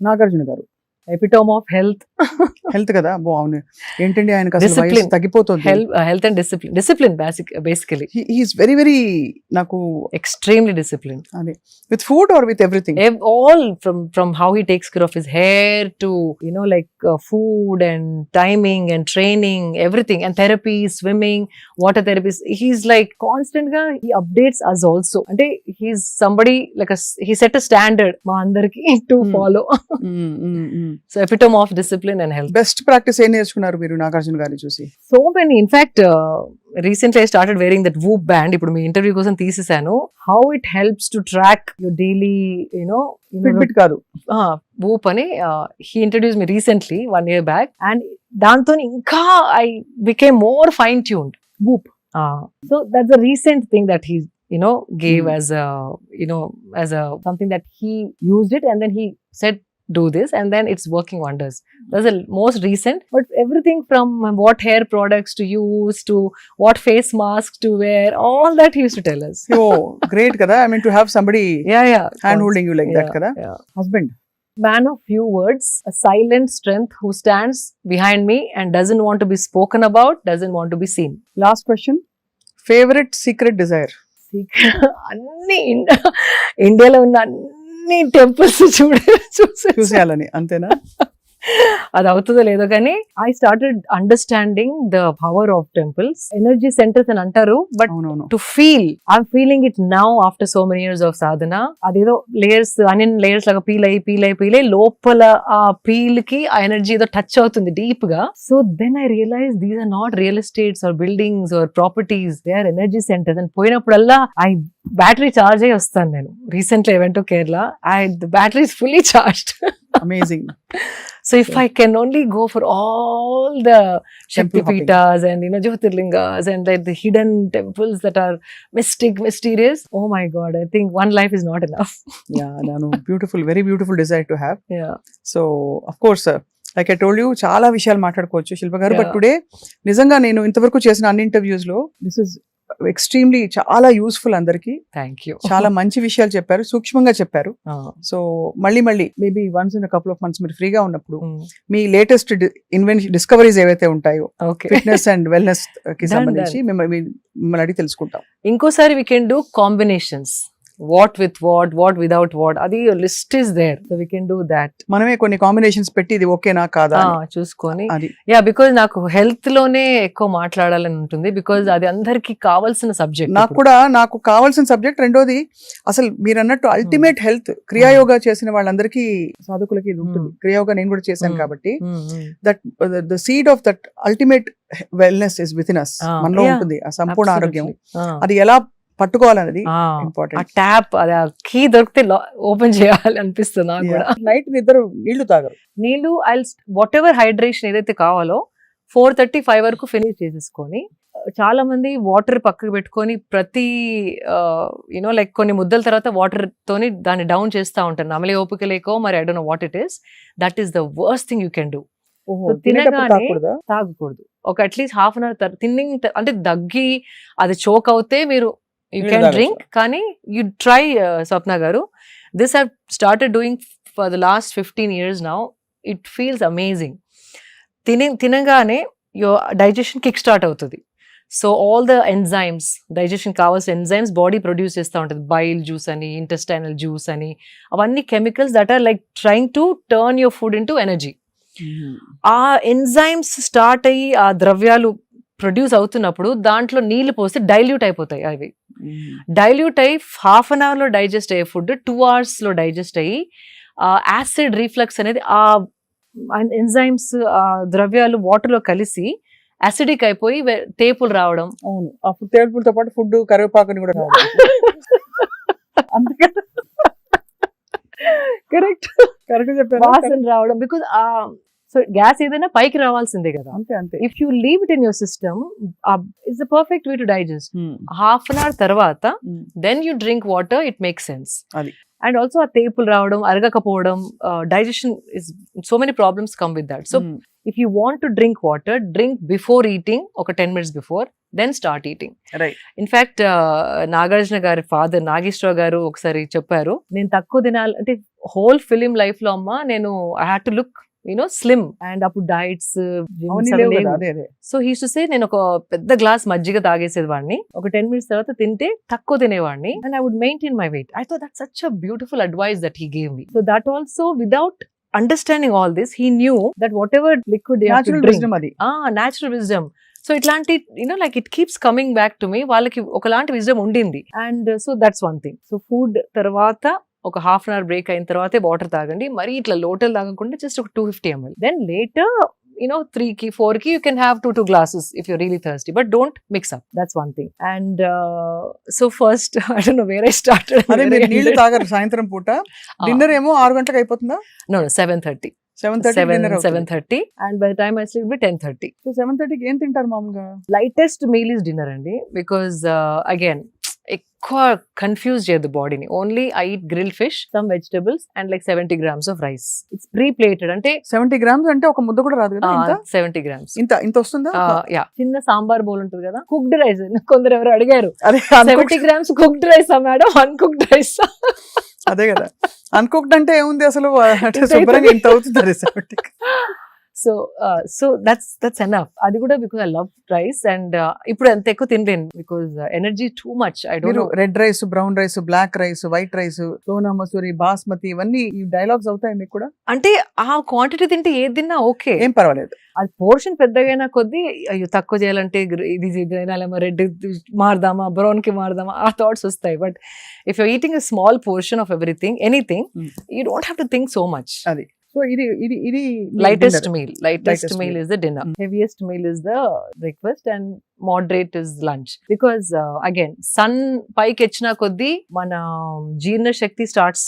నాగార్జున గారు. Epitome of health health కదా బాగుంది ఏంటండి ఆయనకు అసలు వయసు. తగ్గిపోతుంది health and discipline discipline basic basically he is very very నాకు extremely discipline with food or with everything all from from how he takes care of his hair to you know like uh, food and timing and training everything and therapy swimming water therapies he's like constant ga he updates us also అంటే like a s- he set a standard మా అందరికి to Hmm. So epitome of discipline and health. Best practice ఏం నేర్చుకున్నారు మీరు నాగార్జున గారిని చూసి? So many in fact recently I started wearing that Whoop band ఇప్పుడు మీ ఇంటర్వ్యూ కోసం తీసేసాను how it helps to track your daily you know bit bit కాదు. వూప్ అని he introduce me recently one year back and దాంతో ఇంకా I became more fine tuned Whoop. So that's a recent thing that he you know gave Hmm. as a you know as a something that he used it and then he said do this and then it's working wonders that's the most recent but everything from what hair products to use to what face masks to wear all that he used to tell us oh great కదా I mean to have somebody yeah yeah hand holding you like that Yeah, కదా yeah. Husband man of few words, a silent strength who stands behind me and doesn't want to be spoken about, doesn't want to be seen. Last question favourite secret desire అన్ని ఇండ- ఇండియాలో ఉన్న అన్ని అన్ని temples చూడ చూసి చూసేయాలని అంతేనా? అది అవుతుందో లేదో కానీ I started understanding the power of temples energy centres అని అంటారు but to feel I'm feeling it now after so many years of sadhana అదేదో లేయర్స్ అన్ని లేయర్స్ లాగా పీల్ అయ్యి పీల్ అయ్యి పీల్ అయ్యి లోపల ఆ పీల్కి ఆ ఎనర్జీ ఏదో టచ్ అవుతుంది డీప్గా. So then I realize these are not real estates or buildings or properties they are energy centres అని పోయినప్పుడల్లా ఐ బ్యాటరీ చార్జ్ అయ్యి వస్తాను నేను. Recently event Kerala I the battery is fully charged amazing So if I can only go for all the Shakti hopping. Pitas and you know Jyotirlingas and like the hidden temples that are mystic, mysterious, oh my god, I think one life is not enough. Yeah నాను beautiful very beautiful desire to have Yeah. So of course like I told you చాలా విషయాలు మాట్లాడుకోవచ్చు శిల్ప గారు but Yeah. Today నిజంగా నేను ఇంతవరకు చేసిన అన్ని ఇంటర్వ్యూస్లో దిస్ ఇస్ ఎక్స్ట్రీమ్లీ చాలా యూస్ఫుల్ అందరికి Thank you. చాలా మంచి విషయాలు చెప్పారు సూక్ష్మంగా చెప్పారు సో మళ్ళీ మళ్ళీ maybe once in couple of months మీరు ఫ్రీగా ఉన్నప్పుడు మీ లేటెస్ట్ ఇన్వెన్షన్ డిస్కవరీస్ ఏవైతే ఉంటాయో. ఫిట్నెస్ అండ్ వెల్నెస్కి సంబంధించి మిమ్మల్ని అడిగి తెలుసుకుంటాం ఇంకోసారి we can do combinations. What with what, what without what. అది list is there. So we can do that. మనమే కొన్ని కాంబినేషన్స్ పెట్టి ఇది ఓకేనా కాదా. Ah, చూసుకొని యా బికాజ్ నాకు హెల్త్లోనే ఎక్కువ మాట్లాడాలని ఉంటుంది బికాజ్ అది అందరికి కావాల్సిన సబ్జెక్ట్ నాకు కూడా నాకు కావాల్సిన సబ్జెక్ట్ రెండోది అసలు మీరు అన్నట్టు అల్టిమేట్ హెల్త్ క్రియాయోగా చేసిన వాళ్ళందరికీ సాధకులకి ఇది ఉంటుంది Hmm. క్రియాయోగా నేను కూడా చేశాను Hmm. కాబట్టి that the seed of that ultimate wellness is with in us Ah, మనలో. ఉంటుంది ఆ సంపూర్ణ ఆరోగ్యం అది ఎలా పట్టుకోవాలన్నది ఇంపార్టెంట్ ట్యాప్ కీ దొరికితే ఓపెన్ చేయాలి అనిపిస్తుంది నాకు కూడా. నైట్ నిద్ర నీళ్ళు తాగరు. నీళ్ళు ఐ వాట్ ఎవర్ హైడ్రేషన్ ఏదైతే కావాలో ఫోర్ థర్టీ ఫైవ్ వరకు ఫినిష్ చేసేసుకొని చాలా మంది వాటర్ పక్కకు పెట్టుకొని ప్రతి యూనో లైక్ కొన్ని ముద్దల తర్వాత వాటర్ తోని దాన్ని డౌన్ చేస్తూ ఉంటారు. నమలే ఓపిక లేకో మరి I don't know what it is that is the worst thing you can do తినగానే- తాగకూడదా? తాగకూడదు. ఒక at least half an hour తిన్నింగ్ అంటే దగ్గి అది చోక్ అవుతే మీరు యూ తాగొచ్చు. డ్రింక్ కానీ యూ ట్రై స్వప్న గారు. This have started doing for the last fifteen years now it feels amazing తినే తినగానే యో డైజెషన్ కిక్ స్టార్ట్ అవుతుంది. So all the enzymes digestion కావాల్సిన ఎంజైమ్స్ బాడీ ప్రొడ్యూస్ చేస్తూ ఉంటుంది. బైల్ జ్యూస్ అని ఇంటెస్టైనల్ జ్యూస్ అని అవన్నీ chemicals that are like trying to turn your food into energy ఆ ఎంజైమ్స్ స్టార్ట్ అయ్యి ఆ ద్రవ్యాలు ప్రొడ్యూస్ అవుతున్నప్పుడు దాంట్లో నీళ్ళు పోస్తే డైల్యూట్ అయిపోతాయి అవి. డైల్యూట్ అయ్యి హాఫ్ అన్ అవర్లో డైజెస్ట్ అయ్యే ఫుడ్ టూ అవర్స్లో డైజెస్ట్ అయ్యి యాసిడ్ రీఫ్లక్స్ అనేది ఆ ఎంజైమ్స్ ఆ ద్రవ్యాలు వాటర్లో కలిసి యాసిడిక్ అయిపోయి తేపులు రావడం. అవును. ఆ ఫుడ్ టేబుల్తో పాటు ఫుడ్ కరివేపాకుని కూడా. అందుకే కరెక్ట్ కరెక్ట్ చెప్పారు? వాసన రావడం. బికాజ్ సో గ్యాస్ ఏదైనా పైకి రావాల్సిందే కదా అంతే అంతే if you leave it in your system it's the perfect way to digest. Half an hour తర్వాత. Then you drink water it make sense అది. అండ్ ఆల్సో ఆ తేపులు రావడం అరగకపోవడం digestion is so many problems come with that so. If you want to drink water drink before eating ఒక ten minutes before then start eating right in fact Nagarjuna గారి father Nageswararao గారు ఒకసారి చెప్పారు నేను తక్కువ తినాలి అంటే హోల్ ఫిలిం లైఫ్లో అమ్మ నేను I had to look you know slim and అప్పుడు diets so he to say నేను ఒక పెద్ద గ్లాస్ మజ్జిగ తాగేసేది వాడిని ఒక టెన్ మినిట్స్ తర్వాత తింటే తక్కువ తినేవాడిని. And I would maintain my weight I thought that such a beautiful advice that he gave me so that also without understanding all this he knew that what ever liquid natural wisdom wisdom so ఇట్లాంటి you know like it keeps coming back to me వాళ్ళకి ఒకలాంటి wisdom ఉండింది. And so that's one thing so food తర్వాత ఒక half an hour break అయిన తర్వాతే water తాగండి. మరి ఇట్లా లోటల్ తాగకుండా జస్ట్ ఒక two fifty ml then later you know three కి ఫోర్కి you can have two two glasses if you really thirsty but don't mix up that's one thing and so first no where నీళ్ళు తాగరు సాయంత్రం పూట. Dinner ఏమో ఆరు గంటలకు అయిపోతుందా? No seven thirty seven thirty and by time I sleep by ten thirty so seven థర్టీకి ఏం తింటారు మామూలుగా? లైటెస్ట్ మీల్ ఇస్ డిన్నర్ అండి. బికాజ్ అగైన్ ఎక్కువ కన్ఫ్యూజ్ చేయదు బాడీని only I eat grill fish some vegetables and like seventy grams of rice it's pre plated అంటే seventy grams అంటే ఒక ముద్ద కూడా రాదు కదా ఇంత? సెవెంటీ గ్రామ్స్ ఇంత ఇంత వస్తుందా? యా చిన్న సాంబార్ బౌల్ ఉంటుంది కదా కుక్డ్ రైస్ కొందరు ఎవరు అడిగారు అదే seventy grams cooked rice madam uncooked rice అదే కదా. అన్కుక్డ్ అంటే ఏముంది అసలు? శుభ్రంగా అవుతుంది. ఇంత అవుతుంది seventy so so that's that's enough అది కూడా because I love rice and ఇప్పుడు అంత ఎక్కువ తినలేను because energy too much I don't red rice brown rice black rice white rice Sona Masuri basmati ఇవన్నీ ఈ డైలాగ్స్ అవుతాయి మీకు కూడా? అంటే ఆ క్వాంటిటీ తింటే ఏది తిన్నా ఓకే ఏం పర్వాలేదు. అది పోర్షన్ పెద్దగైనా కొద్దీ అయ్యో తక్కువ చేయాలంటే ఇది తినాలేమో రెడ్ మారదామా బ్రౌన్కి మారదామా ఆ థాట్స్ వస్తాయి. But if you eating a small portion of everything anything. You don't have to think so much అది. సో ఇది ఇది ఇది lightest meal lightest meal is the dinner heaviest meal is the request and moderate is lunch because again sun పైకి వచ్చిన కొద్దీ మన um, జీర్ణ శక్తి starts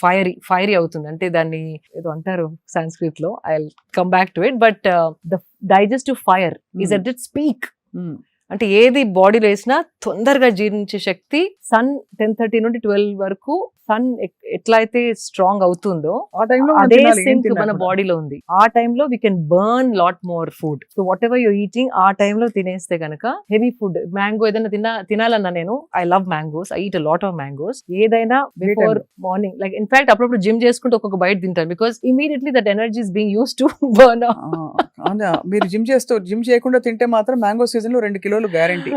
fiery fiery అవుతుంది. అంటే దాన్ని ఏదో అంటారు సైన్స్క్రిప్ట్లో I come back to it but the digestive fire is at it speak అంటే ఏది బాడీ లో వేసినా తొందరగా జీర్ణించే శక్తి సన్ టెన్ థర్టీ నుండి ట్వెల్వ్ వరకు సన్ ఎట్లా అయితే స్ట్రాంగ్ అవుతుందో ఆ టైంలో అదే సింక్ మన. బాడీలో ఉంది. ఆ టైంలో we can burn lot more food so what ever you eating ఆ టైంలో తినేస్తే కనుక హెవీ ఫుడ్ మ్యాంగో ఏదైనా తిన్నా తినాలన్నా నేను I love mangoes I eat lot of mangoes ఏదైనా before morning like in fact అప్పుడప్పుడు జిమ్ చేసుకుంటూ ఒక్కొక్క బయట తింటాను. Because immediately that energy is being use to burn మీరు జిమ్ చేస్తూ జిమ్ చేయకుండా తింటే మాత్రం మ్యాంగో సీజన్లో రెండు కిలోలు గ్యారంటీ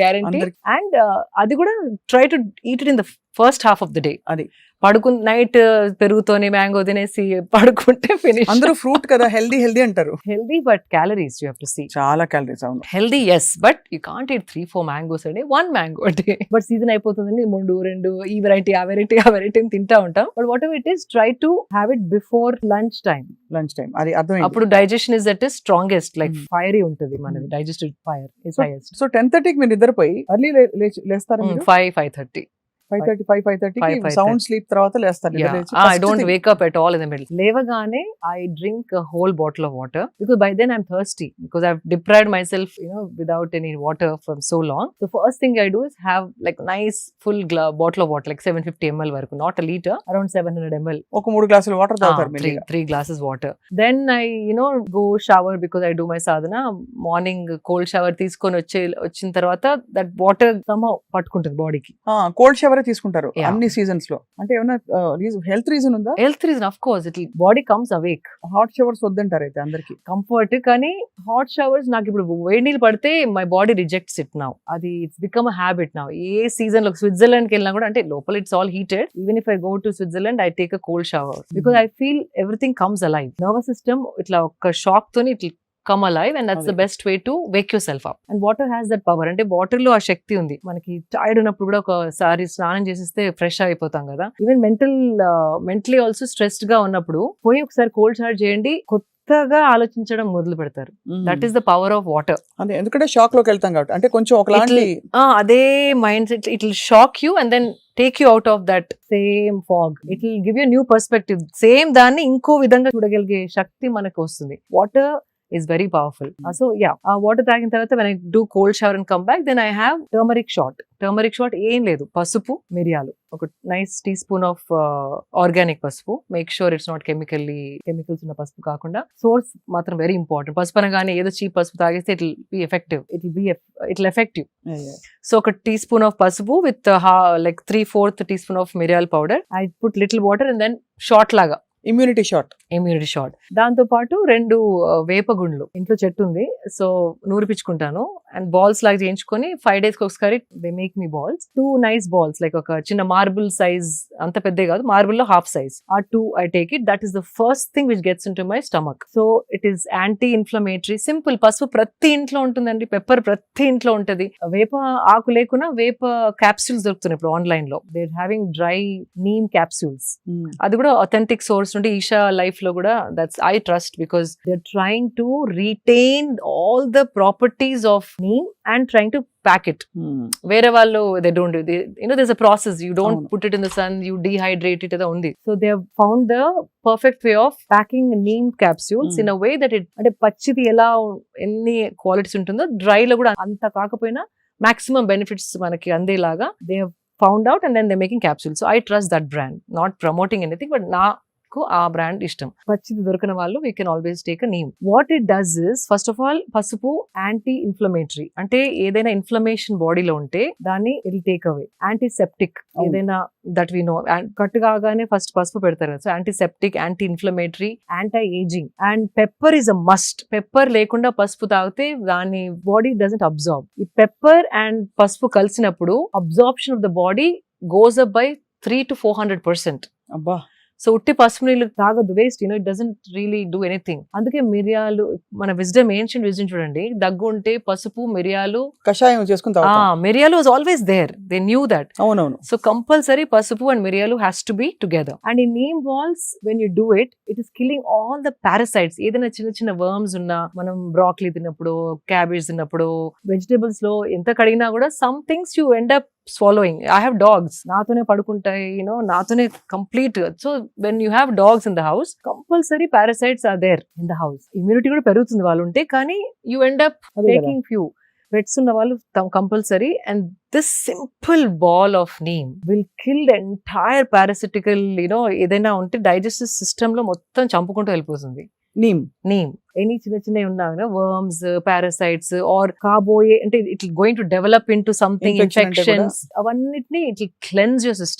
గ్యారంటీ. అండ్ అది కూడా try to eat it in the first half of the day అది. పడుకు నైట్ పెరుగుతోని మ్యాంగో తినేసి పడుకుంటే ఫినిష్ అందరూ ఫ్రూట్ కదా హెల్దీ హెల్దీ అంటారు. Healthy but calories you have to see చాలా క్యాలరీస్ అవును. Healthy yes but you can't eat three four mangoes అండి వన్ మ్యాంగో అంటే బట్ సీజన్ అయిపోతుందండి మూడు రెండు ఈ వెరైటీ ఆ వెరైటీ ఆ వెరైటీ తింటా ఉంటాం. But what ever it is try to have it before lunch time lunch time అది అర్థమైంది. అప్పుడు digestion is at strongest like. Fiery ఉంటుంది మనది digestive fire is so ten థర్టీకి మీరు నిద్రపోయి early లేస్తారా five five thirty five thirty five five Five, థర్టీకి five sound sleep తర్వాత లేస్తారు నిద్ర లేచి. I First don't thing. Wake up at all in the middle లేవగానే I drink whole bottle of water because by then I'm thirsty because I deprived myself you know without any water from so long the first thing I do is have like nice full bottle of water like seven fifty ml వరకు not litre around seven hundred ml ఒక మూడు గ్లాసులు water తాగుతారు three glasses water then I you know go shower because I do my sadhana morning cold shower తీసుకొని వచ్చే వచ్చిన తర్వాత that water పట్టుకుంటుంది బాడీకి కోల్డ్ షవర్ తీసుకుంటారు Yeah. అన్ని సీజన్స్లో? అంటే ఏమైనా హెల్త్ రీజన్ ఉందా? Health reason of course it body comes awake hot showers వద్దంటారు అయితే అందరికి. కంఫర్ట్ కానీ హాట్ షవర్స్ నాకు ఇప్పుడు వేడి నీళ్ళు పడితే my body rejects it now అది it's become a habit now ఏ సీజన్లో స్విట్జర్లాండ్కి వెళ్ళినా కూడా అంటే లోపల it's all heated even if I go to Switzerland I take a cold shower because I feel everything comes alive nervous system ఇట్లా ఒక shock తోని ఇట్లా come alive and that's the. Best way to wake yourself up and water has that power అంటే వాటర్లో ఆ శక్తి ఉంది. మనకి tired ఉన్నప్పుడు కూడా ఒకసారి స్నానం చేసేస్తే ఫ్రెష్ అయిపోతాం కదా. ఈవెన్ మెంటల్ మెంటలీ ఆల్సో స్ట్రెస్డ్గా ఉన్నప్పుడు పోయి ఒకసారి కోల్డ్ షవర్ చేయండి కొత్తగా ఆలోచించడం మొదలు పెడతారు. That is the power of water అదే ఎందుకంటే షాక్లోకి వెళ్తాం కాబట్టి. అంటే కొంచెం ఒకలాంటి అదే mindset it will shock you and then take you out of that same fog it will give you new perspective same దాన్ని ఇంకో విధంగా చూడగలిగే శక్తి మనకు వస్తుంది. Water is very powerful. Uh, so yeah, uh, water తాగిన తర్వాత when I do cold shower and come back, then I have turmeric shot. Turmeric shot ఏం లేదు పసుపు మిరియాలు. ఒక nice teaspoon of organic పసుపు. Make sure it's not chemically chemicals ఉన్న పసుపు కాకుండా సోర్స్ మాత్రం వెరీ ఇంపార్టెంట్ పసుపు అనగానే ఏదో చీప్ పసుపు తాగేస్తే it be effective it be it effective so ఒక టీ స్పూన్ ఆఫ్ పసుపు with like three fourth teaspoon of మిరియాల్ powder I put little water and then shot లాగా. ఇమ్యూనిటీ షాట్ ఇమ్యూనిటీ షాట్ దాంతో పాటు రెండు ఆ, వేపగుండ్లు ఇంట్లో చెట్టు ఉంది. సో నూరిపించుకుంటాను. అండ్ బాల్స్ లాగా చేయించుకొని ఫైవ్ డేస్ ఒకసారి they make me balls. Two nice balls like ఒక చిన్న మార్బుల్ సైజ్ అంత పెద్ద కాదు మార్బుల్లో హాఫ్ సైజ్. ఆ two I take it. That is the first thing which gets into my stomach. So it is anti inflammatory simple పసుపు ప్రతి ఇంట్లో ఉంటుందండి. పెప్పర్ ప్రతి ఇంట్లో ఉంటది. వేప ఆకు లేకున్నా వేప క్యాప్సూల్స్ దొరుకుతున్నాయి ఇప్పుడు ఆన్లైన్లో they having dry neem capsules అది కూడా అథెంటిక్ సోర్స్ నుండి ఈషా లైఫ్లో కూడా that's I trust because they trying to retain all the properties of neem and trying to pack it వేరే వాళ్ళు they don't you know this a process you don't అవును. Put it in the sun you dehydrate it ఏదో ఉంది. So they found the perfect way of packing neem capsules Hmm. In a way that it అంటే పచ్చిది ఎలా ఉం- ఎన్ని qualities ఉంటుందో dry లో కూడా అంత కాకపోయినా మాక్సిమం బెనిఫిట్స్ మనకి అందేలాగా they found out and then they making capsule so I trust that brand not promoting anything but నాకు ఆ బ్రాండ్ ఇష్టం. పచ్చిది దొరికిన వాళ్ళు we can always take a name what it does is first of all పసుపు anti inflammatory అంటే ఏదైనా inflammation బాడీలో ఉంటే దాన్ని ఇల్ టేక్ అవే యాంటీసెప్టిక్. ఏదైనా దట్ వి నో కట్టు కాగానే ఫస్ట్ పసుపు పెడతారు కదా. So antiseptic anti inflammatory anti aging and pepper is a must pepper లేకుండా పసుపు తాగితే దాని బాడీ డజంట్ అబ్జార్బ్ ఈ పెప్పర్ అండ్ పసుపు కలిసినప్పుడు absorption of the body goes up by three to four hundred percent అబ్బా! సో ఉట్టి పసుపు నీళ్ళు తాగదు waste you know it doesn't really do anything అందుకే మిరియాలు మన విజ్డమ్ ఏన్షియన్ విజ్డమ్ చూడండి దగ్గు ఉంటే పసుపు మిరియాలు. కషాయం తాగుతాం. మిరియాలు was always there they knew that అవునవును. సో కంపల్సరీ పసుపు అండ్ మిరియాలు has to be together and ఈ neem balls when you do it it is killing all the parasites ఏదైనా చిన్న చిన్న వర్మ్స్ ఉన్నా మనం బ్రాక్లీ తిన్నప్పుడు క్యాబేజ్ తిన్నప్పుడు వెజిటేబుల్స్లో ఎంత కడిగినా కూడా some things you end up swallowing I have dogs నాతోనే పడుకుంటాయి యూనో నాతోనే complete so when you have dogs in the house compulsory parasites are there in the house immunity కూడా పెరుగుతుంది వాళ్ళు ఉంటే కానీ you end up. Taking few pets ఉన్న వాళ్ళు compulsory and this simple ball of neem will kill the entire parasitical you know ఏదైనా ఉంటే digestive సిస్టమ్లో మొత్తం చంపుకుంటూ వెళ్ళిపోతుంది. నీమ్. నీమ్. ఎనీ చిన్న చిన్న ఉన్నా వర్మ్స్ పారాసైట్స్ ఆర్ కాబోయే అంటే it going to develop into something infections అవన్నిటిని ఇట్ క్లెన్స్ యూర్ సిస్టమ్